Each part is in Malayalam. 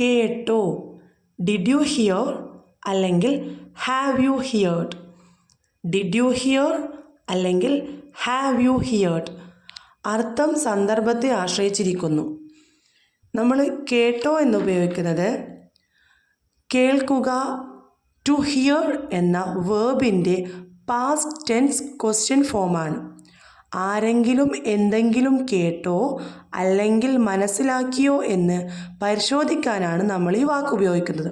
കേട്ടോ? ഡിഡ് യു ഹിയർ അല്ലെങ്കിൽ have you heard did you hear അല്ലെങ്കിൽ ഹാവ് യു ഹിയേർഡ് അർത്ഥം സന്ദർഭത്തെ ആശ്രയിച്ചിരിക്കുന്നു. നമ്മൾ കേട്ടോ എന്ന് ഉപയോഗിക്കുന്നത് കേൾക്കുക ടു ഹിയർ എന്ന വേർബിന്റെ പാസ്റ്റ് ടെൻസ് ക്വസ്റ്റ്യൻ ഫോമാണ് ആരെങ്കിലും എന്തെങ്കിലും കേട്ടോ അല്ലെങ്കിൽ മനസ്സിലാക്കിയോ എന്ന് പരിശോധിക്കാനാണ് നമ്മൾ ഈ വാക്ക് ഉപയോഗിക്കുന്നത്.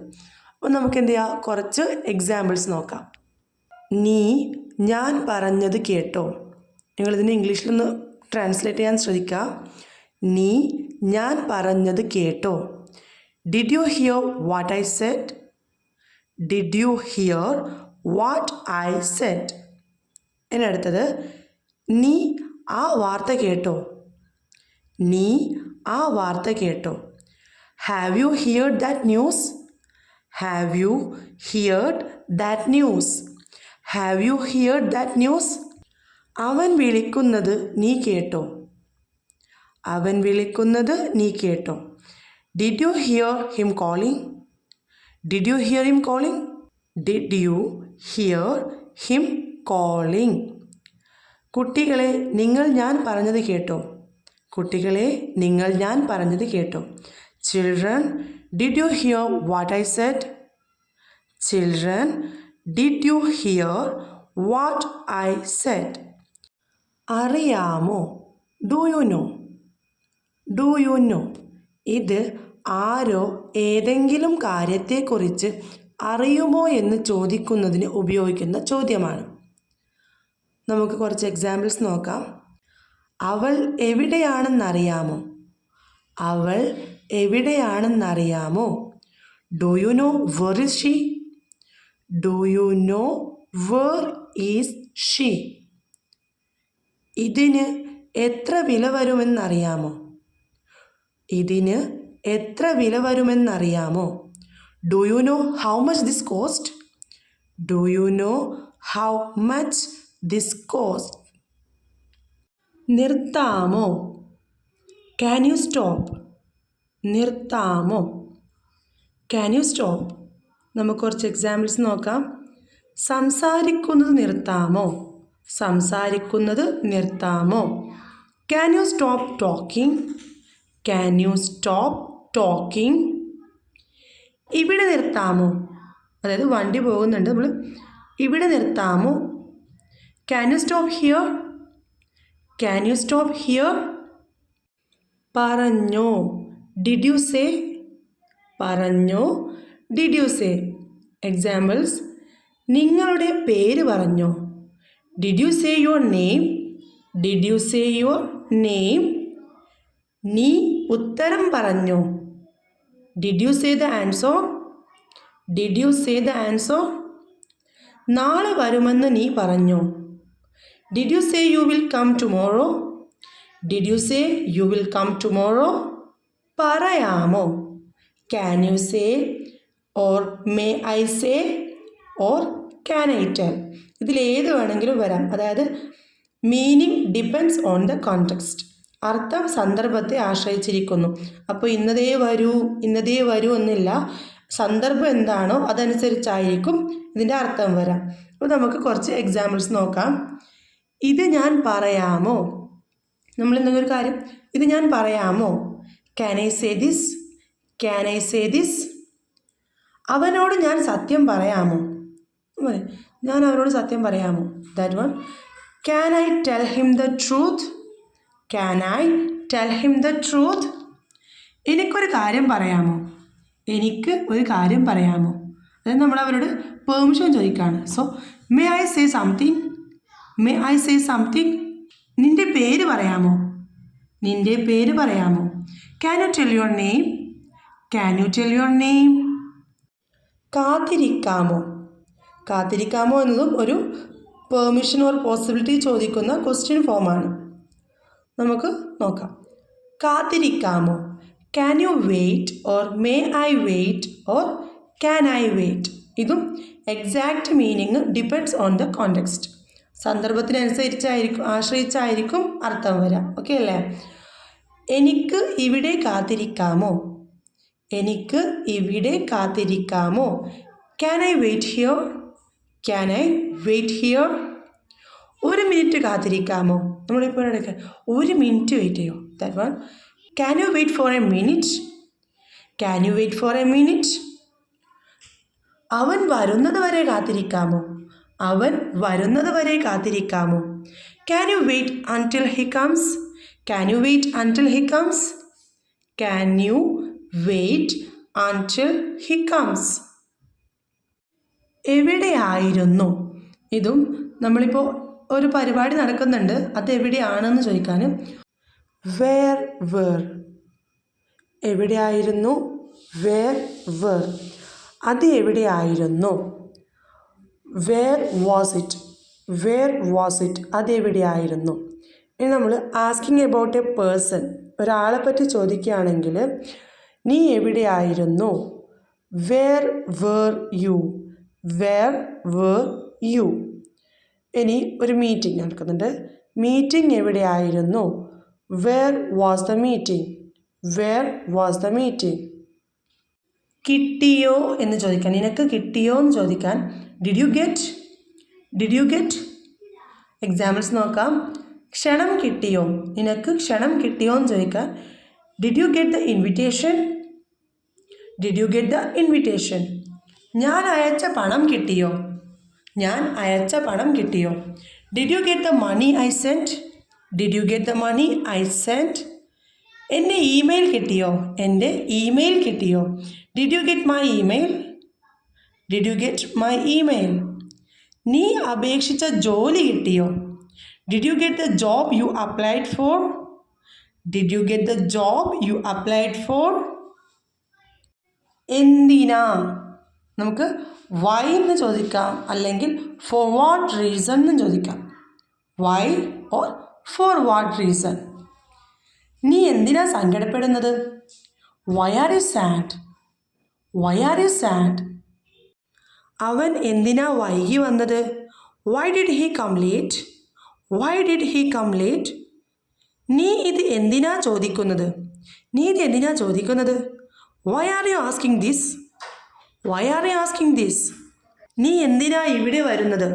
അപ്പോൾ നമുക്ക് എന്ത് ചെയ്യാം? കുറച്ച് എക്സാമ്പിൾസ് നോക്കാം. നീ ഞാൻ പറഞ്ഞത് കേട്ടോ. നിങ്ങളിതിനെ ഇംഗ്ലീഷിലൊന്ന് ട്രാൻസ്ലേറ്റ് ചെയ്യാൻ ശ്രദ്ധിക്കുക നീ ഞാൻ പറഞ്ഞത് കേട്ടോ. Did you hear what I said did you hear what I said ഇനി അടുത്തത് നീ ആ വാർത്ത കേട്ടോ. നീ ആ വാർത്ത കേട്ടോ. Have you heard that news have you heard that news have you heard that news അവൻ വിളിക്കുന്നത് നീ കേട്ടോ. അവൻ വിളിക്കുന്നത് നീ കേട്ടോ. Did you hear him calling did you hear him calling did you hear him calling കുട്ടികളെ നിങ്ങൾ ഞാൻ പറഞ്ഞത് കേട്ടോ. കുട്ടികളെ നിങ്ങൾ ഞാൻ പറഞ്ഞത് കേട്ടോ. Children did you hear what I said children did you hear what I said അറിയാമോ? Do you know do you know ഇത് ആരോ ഏതെങ്കിലും കാര്യത്തെക്കുറിച്ച് അറിയുമോ എന്ന് ചോദിക്കുന്നതിന് ഉപയോഗിക്കുന്ന ചോദ്യമാണ്. നമുക്ക് കുറച്ച് എക്സാമ്പിൾസ് നോക്കാം. അവൾ എവിടെയാണെന്നറിയാമോ? അവൾ എവിടെയാണെന്നറിയാമോ? Do you know where is she do you know where is she ഇതിന് എത്ര വില വരുമെന്നറിയാമോ? ഇതിന് എത്ര വില വരുമെന്നറിയാമോ? Do you know how much this cost do you know how much this cost നിർത്താമോ? Can you stop നിർത്താമോ? ക്യാൻ യു സ്റ്റോപ്പ് നമുക്ക് കുറച്ച് എക്സാമ്പിൾസ് നോക്കാം. സംസാരിക്കുന്നത് നിർത്താമോ? സംസാരിക്കുന്നത് നിർത്താമോ? Can you stop talking can you stop talking ഇവിടെ നിർത്താമോ? അതായത് വണ്ടി പോകുന്നുണ്ട് നമ്മൾ ഇവിടെ നിർത്താമോ? Can you stop here can you stop here പറഞ്ഞോ ഡിഡ് യു സേ പറഞ്ഞോ ഡിഡ് യു സേ എക്സാമ്പിൾസ് നിങ്ങളുടെ പേര് പറഞ്ഞോ. Did you say your name did you say your name നീ ഉത്തരം പറഞ്ഞോ. Did you say the answer did you say the answer നാളെ വരുമെന്ന് നീ പറഞ്ഞോ. Did you say you will come tomorrow did you say you will come tomorrow പറയാമോ? Can you say or may I say or can I tell ഇതിലേത് വേണമെങ്കിലും വരാം. അതായത് meaning depends on the context അർത്ഥം സന്ദർഭത്തെ ആശ്രയിച്ചിരിക്കുന്നു. അപ്പോൾ ഇന്നതേ വരൂ ഇന്നതേ വരൂ എന്നില്ല. സന്ദർഭം എന്താണോ അതനുസരിച്ചായിരിക്കും ഇതിന്റെ അർത്ഥം വരാം. അപ്പോൾ നമുക്ക് കുറച്ച് എക്സാമ്പിൾസ് നോക്കാം. ഇത് ഞാൻ പറയാമോ? നമ്മൾ എന്തെങ്കിലും ഒരു കാര്യം ഇത് ഞാൻ പറയാമോ? ക്യാൻ ഐ സേ ദിസ് അവനോട് ഞാൻ സത്യം പറയാമോ? പറയും. ഞാൻ അവനോട് സത്യം പറയാമോ? That one can I tell him the truth can I tell him the truth എനിക്കൊരു കാര്യം പറയാമോ? എനിക്ക് ഒരു കാര്യം പറയാമോ? അതായത് നമ്മൾ അവരോട് പെർമിഷൻ ചോദിക്കുകയാണ് so may I say something may I say something നിന്റെ പേര് പറയാമോ? നിന്റെ പേര് പറയാമോ? Can you tell your name can you tell your name കാത്തിരിക്കാമോ? കാത്തിരിക്കാമോ എന്നതും ഒരു പെർമിഷൻ ഓർ പോസിബിലിറ്റി ചോദിക്കുന്ന ക്വസ്റ്റ്യൻ ഫോമാണ് നമുക്ക് നോക്കാം. കാത്തിരിക്കാമോ? Can you wait or may I wait or can I wait ഇതും exact meaning depends on the context സന്ദർഭത്തിനനുസരിച്ചായിരിക്കും ആശ്രയിച്ചായിരിക്കും അർത്ഥം വരാം. ഓക്കെ അല്ലേ? എനിക്ക് ഇവിടെ കാത്തിരിക്കാമോ? എനിക്ക് ഇവിടെ കാത്തിരിക്കാമോ? Can I wait here can I wait here ഒരു മിനിറ്റ് കാത്തിരിക്കാമോ? നമ്മളിപ്പോൾ എടുക്കുക ഒരു മിനിറ്റ് വെയിറ്റ് ചെയ്യോ? That one can you wait for a minute can you wait for a minute അവൻ വരുന്നത് വരെ കാത്തിരിക്കാമോ? അവൻ വരുന്നത് വരെ കാത്തിരിക്കാമോ? Can you wait until he comes can you wait until he comes can you wait until he comes എവിടെയായിരുന്നു? ഇതും നമ്മളിപ്പോൾ ഒരു പരിപാടി നടക്കുന്നുണ്ട്. അത് എവിടെയാണെന്ന് ചോദിക്കാൻ വേർ വേർ എവിടെയായിരുന്നു? വേർ വേർ അത് എവിടെയായിരുന്നു? Where was it where was it അതെവിടെയായിരുന്നു? ഇനി നമ്മൾ ആസ്കിങ് എബൌട്ട് എ പേഴ്സൺ ഒരാളെ പറ്റി ചോദിക്കുകയാണെങ്കിൽ നീ എവിടെയായിരുന്നു? Where were you where were you ഇനി ഒരു മീറ്റിംഗ് നടക്കുന്നുണ്ട്. മീറ്റിംഗ് എവിടെയായിരുന്നു? Where was the meeting where was the meeting കിട്ടിയോ എന്ന് ചോദിക്കാൻ നിനക്ക് കിട്ടിയോ എന്ന് ചോദിക്കാൻ did you get did you get examples നോക്കാം. ക്ഷണം കിട്ടിയോ? നിനക്ക് ക്ഷണം കിട്ടിയോ എന്ന് ചോദിക്കാം. Did you get the invitation did you get the invitation ഞാൻ അയച്ച പണം കിട്ടിയോ? ഞാൻ അയച്ച പണം കിട്ടിയോ? Did you get the money I sent did you get the money I sent എന്റെ ഇമെയിൽ കിട്ടിയോ? എന്റെ ഇമെയിൽ കിട്ടിയോ? Did you get my email did you get my email നീ അപേക്ഷിച്ച ജോലി കിട്ടിയോ? Did you get the job you applied for did you get the job you applied for എന്തിനാ? നമുക്ക് വൈ എന്ന് ചോദിക്കാം അല്ലെങ്കിൽ ഫോർ വാട്ട് റീസൺ എന്ന് ചോദിക്കാം. Why or for what reason നീ എന്തിനാ സങ്കടപ്പെടുന്നത്? Why are you sad why are you sad അവൻ എന്തിനാ വൈകി വന്നത്? Why did he come late why did he come late നീ ഇത് എന്തിനാ ചോദിക്കുന്നത്? നീ ഇത് എന്തിനാ ചോദിക്കുന്നത്? Why are you asking this why are you asking this നീ എന്തിനാ ഇവിടെ വരുന്നത്?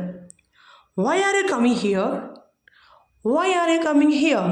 Why are you coming here why are you coming here